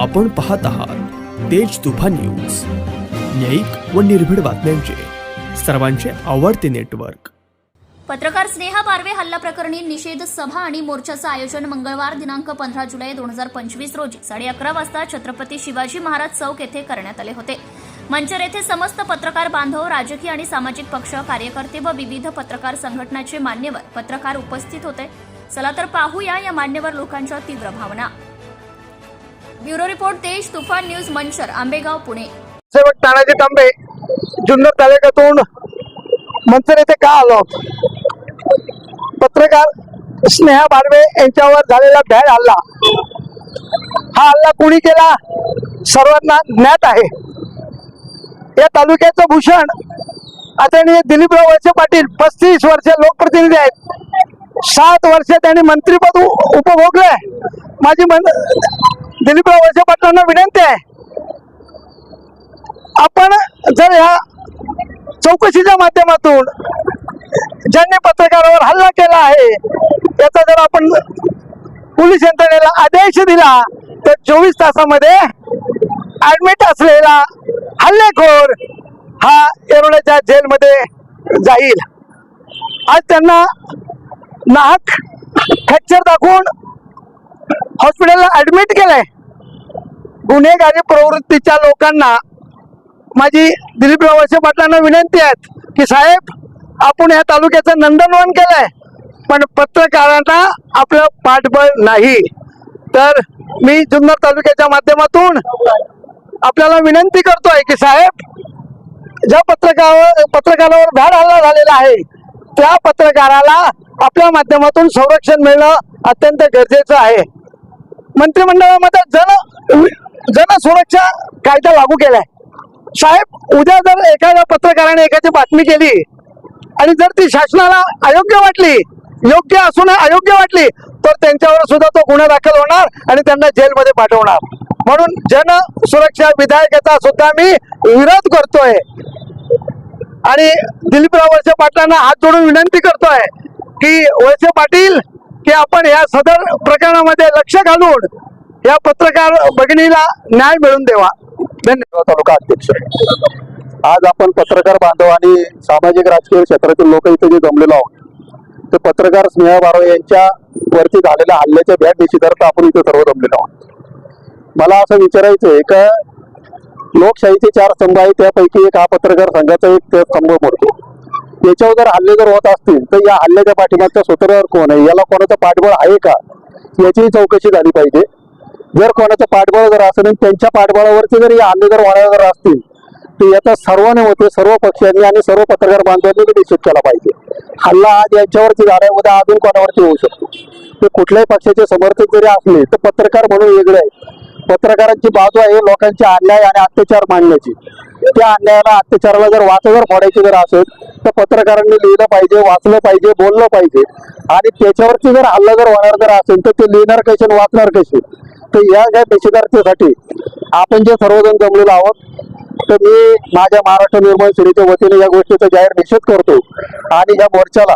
आपण पाहत आहात तेज तुफान न्यूज. न्यायिक व निर्भीड बातम्यांचे. सर्वांचे आवडते नेटवर्क. पत्रकार स्नेहा पारवे हल्ला प्रकरणी निषेध सभा आणि मोर्चाचं आयोजन मंगळवार दिनांक पंधरा जुलै दोन हजार पंचवीस रोजी साडे अकरा वाजता छत्रपती शिवाजी महाराज चौक येथे करण्यात आले होते. मंचर येथे समस्त पत्रकार बांधव राजकीय आणि सामाजिक पक्ष कार्यकर्ते व विविध पत्रकार संघटनाचे मान्यवर पत्रकार उपस्थित होते. चला तर पाहूया या मान्यवर लोकांच्या तीव्र भावना. ब्युरो रिपोर्ट तेज तुफान न्यूज मंचर आंबेगाव पुणे. सेवक तानाजी तांबे जुन्नर तालुक्यातून मंचर येथे का आलो? पत्रकार स्नेहा बारवे यांच्यावर झालेला भ्याड हल्ला. हा हल्ला कुणी केला? सर्वांना ज्ञात आहे. या तालुक्याचं भूषण आदरणीय दिलीपराव वळसे पाटील पस्तीस वर्ष लोकप्रतिनिधी आहेत. सात वर्ष त्यांनी मंत्रीपद उपभोगलंय. माझी मन दिलीपराव वळसे पाटलांना विनंती आहे. आपण जर ह्या चौकशीच्या माध्यमातून ज्यांनी पत्रकारावर हल्ला केला आहे याचा जर आपण पोलीस यंत्रणेला आदेश दिला तर चोवीस तासामध्ये ऍडमिट असलेला हल्लेखोर हा येरवड्याच्या जेलमध्ये जाईल. आज त्यांना नाक फ्रॅक्चर दाखवून हॉस्पिटलला ऍडमिट केलंय. गुन्हेगारी प्रवृत्तीच्या लोकांना माझी दिलीपराव वळसे पाटलांना विनंती आहे की साहेब आपण या तालुक्याचं नंदनवन केलंय पण पत्रकारांना आपलं पाठबळ नाही. तर मी जुन्नर तालुक्याच्या माध्यमातून आपल्याला विनंती करतोय की साहेब ज्या पत्रकार पत्रकारावर भ्याड हल्ला झालेला आहे त्या पत्रकाराला आपल्या माध्यमातून संरक्षण मिळणं अत्यंत गरजेचं आहे. मंत्रिमंडळामध्ये जन जन सुरक्षा कायदा लागू केलाय. साहेब उद्या जर एखाद्या पत्रकाराने एखादी बातमी केली आणि जर ती शासनाला अयोग्य वाटली योग्य असून अयोग्य वाटली तर त्यांच्यावर सुद्धा तो गुन्हा दाखल होणार आणि त्यांना जेलमध्ये पाठवणार. म्हणून जन सुरक्षा विधायकाचा सुद्धा मी विरोध करतोय. आणि दिलीपराव वळसे पाटलांना हात जोडून विनंती करतोय की वळसे पाटील की आपण या सदर प्रकरणामध्ये लक्ष घालून या पत्रकार भगिनीला न्याय मिळवून देवा. धन्यवाद. तालुका अध्यक्ष आज आपण पत्रकार बांधव आणि सामाजिक राजकीय क्षेत्रातील लोक इथे जे जमलेलो आहोत ते पत्रकार स्नेहा बारो यांच्या वरती झालेल्या हल्ल्याच्या भ्याट निषेधार्थ आपण इथे सर्व जमलेलो आहोत. मला असं विचारायचं आहे का लोकशाहीचे चार स्तंभ आहेत त्यापैकी एक हा पत्रकार संघाचा एक स्तंभ मोडतो. याच्यावर जर हल्ले जर होत असतील तर या हल्ल्याच्या पाठीमागच्या सूत्रधार कोण आहे? याला कोणाचं पाठबळ आहे का? याचीही चौकशी झाली पाहिजे. जर कोणाचं पाठबळ जर असेल आणि त्यांच्या पाठबळावरती जर या हल्ले जर होणार जर असतील तर याचा सर्वांनी होते सर्व पक्षांनी आणि सर्व पत्रकार बांधवांनी निश्चित केला पाहिजे. हल्ला आज यांच्यावरती झालाय उद्या अजून कोणावरती होऊ शकतो? ते कुठल्याही पक्षाचे समर्थक जरी असले तर पत्रकार म्हणून वेगळे आहे पत्रकारांची बाजू आहे लोकांचे अन्याय आणि अत्याचार मांडण्याची. त्या अन्यायाला अत्याचाराला जर वाचा जर फोडायची जर असेल तर पत्रकारांनी लिहिलं पाहिजे वाचलं पाहिजे बोललं पाहिजे. आणि त्याच्यावरती जर हल्ला जर होणार जर असेल तर ते लिहिणार कसे आणि वाचणार कसे? तर या ज्या निषेधार्थीसाठी आपण जे सर्वजण जमलेलो आहोत तर मी माझ्या महाराष्ट्र निर्माण सेनेच्या वतीने या गोष्टीचा जाहीर निषेध करतो. आणि या मोर्चाला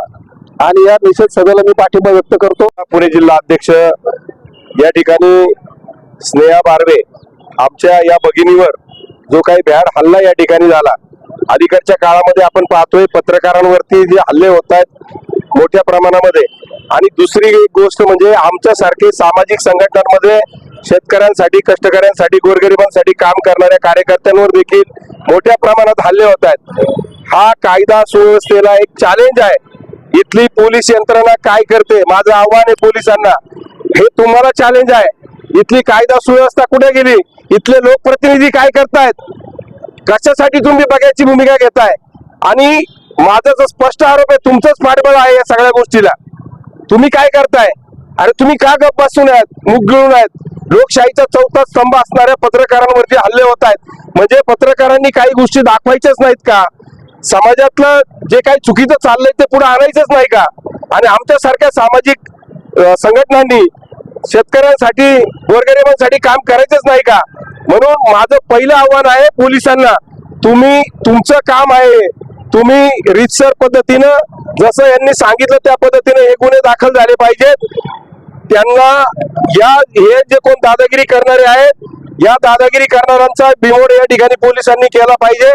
आणि या निषेध सभेला मी पाठिंबा व्यक्त करतो. पुणे जिल्हा अध्यक्ष या ठिकाणी स्नेहा बारवे आमच्या या भगिनीवर जो काही भ्याड हल्ला या ठिकाणी झाला अलीकडच्या काळामध्ये आपण पाहतोय पत्रकारांवरती जे हल्ले होत आहेत मोठ्या प्रमाणामध्ये. आणि दुसरी एक गोष्ट म्हणजे आमच्यासारखे सामाजिक संघटनांमध्ये शेतकऱ्यांसाठी कष्टकऱ्यांसाठी गोरगरिबांसाठी काम करणाऱ्या कार्यकर्त्यांवर देखील मोठ्या प्रमाणात हल्ले होत आहेत. हा कायदा सुव्यवस्थेला एक चॅलेंज आहे. इथली पोलीस यंत्रणा काय करते? माझं आव्हान आहे पोलिसांना. हे तुम्हाला चॅलेंज आहे. इथली कायदा सुव्यवस्था कुठे गेली? इथले लोकप्रतिनिधी काय करतायत? कशासाठी तुम्ही बघायची भूमिका घेताय? आणि माझा जो स्पष्ट आरोप आहे तुमचंच पाठबळ आहे या सगळ्या गोष्टीला. तुम्ही काय करताय? अरे तुम्ही का गप बसून आहेत? मुख गिळून आहेत? लोकशाहीचा चौथा स्तंभ असणाऱ्या पत्रकारांवरती हल्ले होत आहेत. म्हणजे पत्रकारांनी काही गोष्टी दाखवायच्याच नाहीत का? समाजातलं जे काही चुकीचं चाललंय ते पुढे आणायचंच नाही का? आणि आमच्यासारख्या सामाजिक संघटनांनी शेतकऱ्यांसाठी गोरगरिबांसाठी काम करायचंच नाही का? म्हणून माझं पहिलं आव्हान आहे पोलिसांना तुम्ही तुमचं काम आहे. तुम्ही रितसर पद्धतीनं जसं यांनी सांगितलं त्या पद्धतीने हे गुन्हे दाखल झाले पाहिजेत. त्यांना या हे जे कोण दादागिरी करणारे आहेत या दादागिरी करणाऱ्यांचा बिमोड या ठिकाणी पोलिसांनी केला पाहिजे.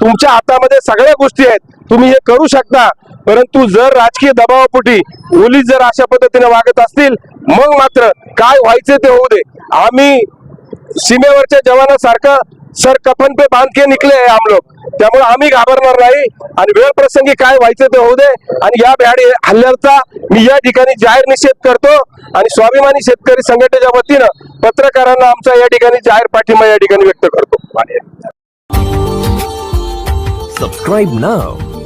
तुमच्या हातामध्ये सगळ्या गोष्टी आहेत. तुम्ही हे करू शकता. परंतु जर राजकीय दबावापोटी पोलीस जर अशा पद्धतीने वागत असतील मग मात्र काय व्हायचे ते होऊ दे. आम्ही सीमेवरच्या जवानासारखं सर कफन पे बांध के निकले आहे हम लोग त्यामुळे आम्ही घाबरणार नाही आणि वेळ प्रसंगी काय व्हायचं ते होऊ दे. आणि या भ्याडी हल्ल्याचा मी या ठिकाणी जाहीर निषेध करतो आणि स्वाभिमानी शेतकरी संघटनेच्या वतीनं पत्रकारांना आमचा या ठिकाणी जाहीर पाठिंबा या ठिकाणी व्यक्त करतो. Subscribe now